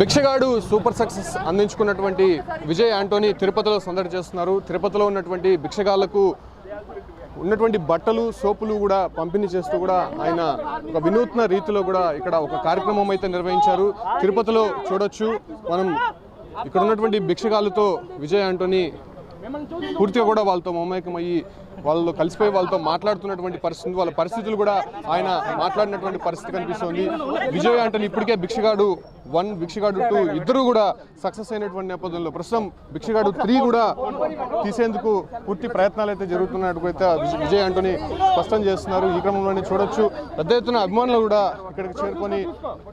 భిక్షగాడు super success అందించుకున్నటువంటి విజయ్ ఆంటోనీ తిరుపతిలో సందడి చేస్తున్నారు. తిరుపతిలో ఉన్నటువంటి భిక్షగాళ్ళకు ఉన్నటువంటి బట్టలు సోపులు కూడా పంపిణీ చేస్తూ కూడా ఆయన ఒక వినూత్న రీతిలో కూడా ఇక్కడ ఒక కార్యక్రమం అయితే నిర్వహించారు. తిరుపతిలో చూడొచ్చు. మనం ఇక్కడ ఉన్నటువంటి భిక్షగాళ్ళతో విజయ్ ఆంటోనీ పూర్తిగా కూడా వాళ్ళతో మమేకమయ్యి వాళ్ళు కలిసిపోయి వాళ్ళతో మాట్లాడుతున్నటువంటి పరిస్థితి వాళ్ళ పరిస్థితులు కూడా ఆయన మాట్లాడినటువంటి పరిస్థితి కనిపిస్తుంది. విజయ్ అంటే ఇప్పటికే భిక్షగాడు వన్ భిక్షగాడు టూ ఇద్దరు కూడా సక్సెస్ అయినటువంటి నేపథ్యంలో ప్రస్తుతం భిక్షగాడు త్రీ కూడా తీసేందుకు పూర్తి ప్రయత్నాలు అయితే జరుగుతున్నట్టు అయితే విజయ్- ఆంటోని స్పష్టం చేస్తున్నారు. ఈ క్రమంలోనే చూడొచ్చు. పెద్ద ఎత్తున అభిమానులు కూడా ఇక్కడికి చేరుకొని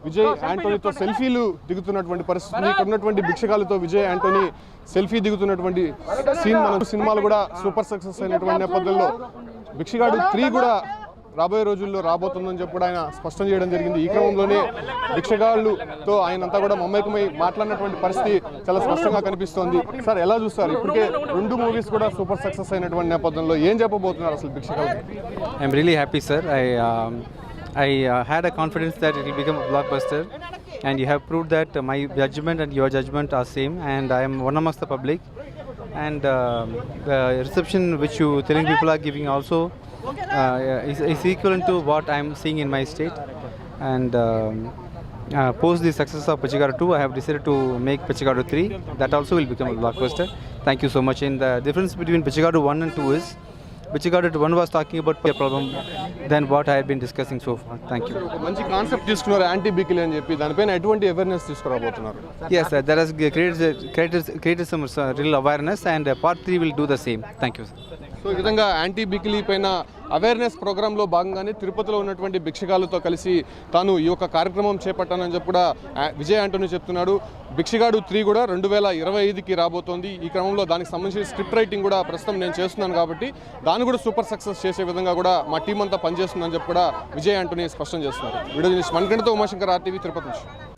విజయ్ యాంటోనీతో సెల్ఫీలు దిగుతున్నటువంటి పరిస్థితి ఇక్కడ ఉన్నటువంటి భిక్షగాలతో విజయ్ యాంటోనీ సెల్ఫీ దిగుతున్నటువంటి సీన్ మనం సినిమాలు కూడా సూపర్ సక్సెస్ అయినటువంటి నేపథ్యంలో భిక్షగాడు త్రీ కూడా రాబోయే రోజుల్లో రాబోతుందని చెప్పుడు ఆయన స్పష్టం చేయడం జరిగింది. ఈ క్రమంలోనే రిక్షగాళ్ళుతో ఆయన అంతా కూడా మమ్మకమై మాట్లాడినటువంటి పరిస్థితి చాలా స్పష్టంగా కనిపిస్తోంది. సార్ ఎలా చూస్తారు? ఇప్పటికే రెండు మూవీస్ కూడా సూపర్ సక్సెస్ అయినటువంటి నేపథ్యంలో ఏం చెప్పబోతున్నారు అసలు భిక్షగాళ్ళు? I'm really happy sir I I had a confidence that it become blockbuster and you have prove that my judgement and your judgement are same and I'm one of the public and reception which you Telugu people are giving also is, is equivalent to what I am seeing in my state. And um, uh, post the success of Pachigadu 2, I have decided to make Pachigadu 3. That also will become a blockbuster. Thank you so much. And the difference between Pachigadu 1 and 2 is Pachigadu 1 was talking about the problem than what I have been discussing so far. Thank you. మంచి concept తీసుకున్నారు anti బికిల్ అని చెప్పి దానిపైన ఎటువంటి awareness తీసుకురాబోతున్నారు Yes, uh, that has created, created, created some uh, real awareness, and uh, part 3 will do the same. Thank you. Sir. So ఈ విధంగా anti బికిలీ పైన అవేర్నెస్ ప్రోగ్రాంలో భాగంగానే తిరుపతిలో ఉన్నటువంటి భిక్షగాలతో కలిసి తాను ఈ యొక్క కార్యక్రమం చేపట్టానని చెప్పి కూడా విజయ్ ఆంటోనీ చెప్తున్నాడు. భిక్షగాడు త్రీ కూడా రెండు వేల ఇరవై ఐదుకి రాబోతోంది. ఈ క్రమంలో దానికి సంబంధించిన స్క్రిప్ట్ రైటింగ్ కూడా ప్రస్తుతం నేను చేస్తున్నాను కాబట్టి దాన్ని కూడా సూపర్ సక్సెస్ చేసే విధంగా కూడా మా టీం అంతా పనిచేస్తుందని చెప్పి కూడా విజయ్ ఆంటోనీ స్పష్టం చేస్తున్నారు. వీడియో మణికంఠతో ఉమాశంకర్ ఆర్టీవీ తిరుపతి నుంచి.